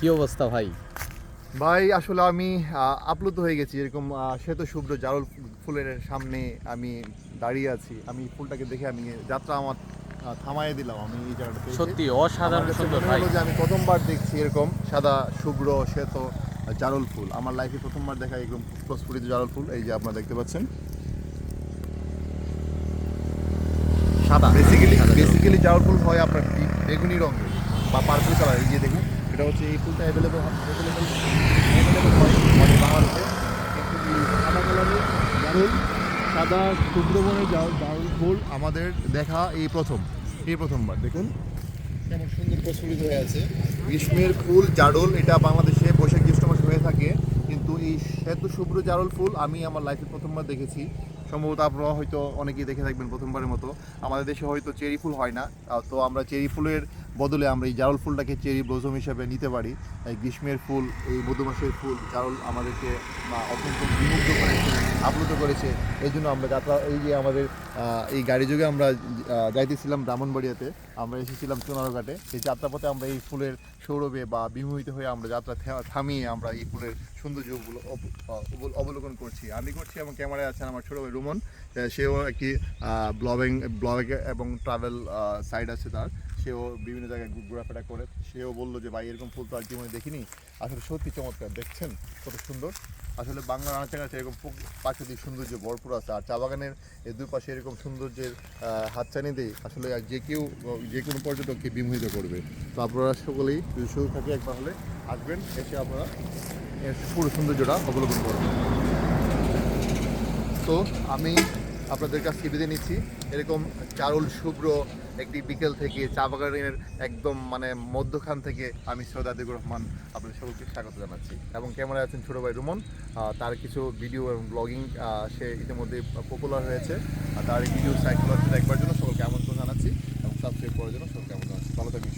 কি অবস্থা ভাই? ভাই আসলে আমি আপ্লুত হয়ে গেছি। এরকম শ্বেত শুভ্র জারুল ফুলের সামনে আমি দাঁড়িয়ে আছি। আমি ফুলটাকে দেখে আমি যাত্রা আমার থামায়ে দিলাম আমি এই জায়গাটাতে সত্যি অসাধারণ সুন্দর ভাই। যে আমি প্রথমবার দেখছি এরকম সাদা শুভ্র শ্বেত জারুল ফুল। আমার লাইফে প্রথমবার দেখা এরকম প্রস্ফুটিত জারুল ফুল। এই যে আপনারা দেখতে পাচ্ছেন। সাদা বেসিক্যালি বেসিক্যালি জারুল ফুল। হয় আপনার বেগুনি রঙের বা পার্পল কালার এই যে দেখুন এটা হচ্ছে এই ফুলটা অ্যাভেলেবল অ্যাভেলেবল সাদা কালারের সাদা জারুল জারুল ফুল আমাদের দেখা এই প্রথম, এই প্রথমবার, দেখুন। কেমন সুন্দর প্রস্ফুটিত হয়ে আছে। গ্রীষ্মের ফুল, জারুল, এটা বাংলাদেশে বৈশাখ, জ্যৈষ্ঠ মাসে হয়ে থাকে, কিন্তু এই শ্বেত শুভ্র জারুল ফুল আমি আমার লাইফে প্রথমবার দেখেছি। সম্ভবত আপনারা হয়তো অনেকেই দেখে থাকবেন প্রথমবারের মতো। আমাদের দেশে হয়তো চেরি ফুল হয় না তো আমরা চেরি ফুলের বদলে আমরা এই জারুল ফুলটাকে চেরি ব্লজম হিসেবে নিতে পারি। এই গ্রীষ্মের ফুল, এই মধুমাসের ফুল, জারুল আমাদেরকে অত্যন্ত বিমুগ্ধ করেছে, আপ্লুত করেছে। এই জন্য আমরা যাত্রা, এই যে আমাদের এই গাড়ি যোগে আমরা যাইতেছিলাম ব্রাহ্মণবাড়িয়াতে। আমরা এসেছিলাম চুনারঘাটে এই যাত্রাপথে আমরা এই ফুলের সৌরভে বা বিমোহিত হয়ে আমরা যাত্রা থামিয়ে আমরা এই ফুলের সৌন্দর্যগুলো অব- অব- অবলোকন করছি। আমি করছি এবং ক্যামেরায় আছেন আমার ছোট ভাই রুমন। সেও একটি ব্লগিং, ব্লগ এবং ট্রাভেল সাইট আছে তার। সেও বিভিন্ন জায়গায় ঘোরাফেরা করে। সেও বলল যে, ভাই, এরকম ফুল তো আর জীবনে দেখিনি। আসলে সত্যি চমৎকার, দেখছেন কত সুন্দর? আসলে বাংলা আনাচে কাছে এরকম প্র- প্রাকৃতিক সৌন্দর্য ভরপুর আছে। আর চা বাগানের এই দুই পাশে এরকম সৌন্দর্যের হাতছানি দিয়ে আসলে আর যে কেউ, যে কোনো পর্যটককে বিমোহিত করবে। তো আপনারা সকলেই যদি সুযোগ থাকে একবার হলে আসবেন, এসে আপনারা এর পুরো সৌন্দর্যটা অবলোকন করবেন। তো আমি আপনাদের কাছ থেকে বিদায় নিচ্ছি। এরকম চারুল শুভ্র একটি বিকেল থেকে চা বাগানের একদম মানে মধ্যখান থেকে আমি সৈয়দ আদিগুর রহমান আপনাদের সকলকে স্বাগত জানাচ্ছি। এবং ক্যামেরা আছেন ছোটো ভাই রুমন? তার কিছু ভিডিও এবং ব্লগিং সে ইতিমধ্যে পপুলার হয়েছে। তার ভিডিও সাইকেল দেখবার জন্য সকলকে আমন্ত্রণ জানাচ্ছি এবং সাবস্ক্রাইব করার জন্য সকলকে আমন্ত্রণ জানাচ্ছি। ভালো থাকবেন।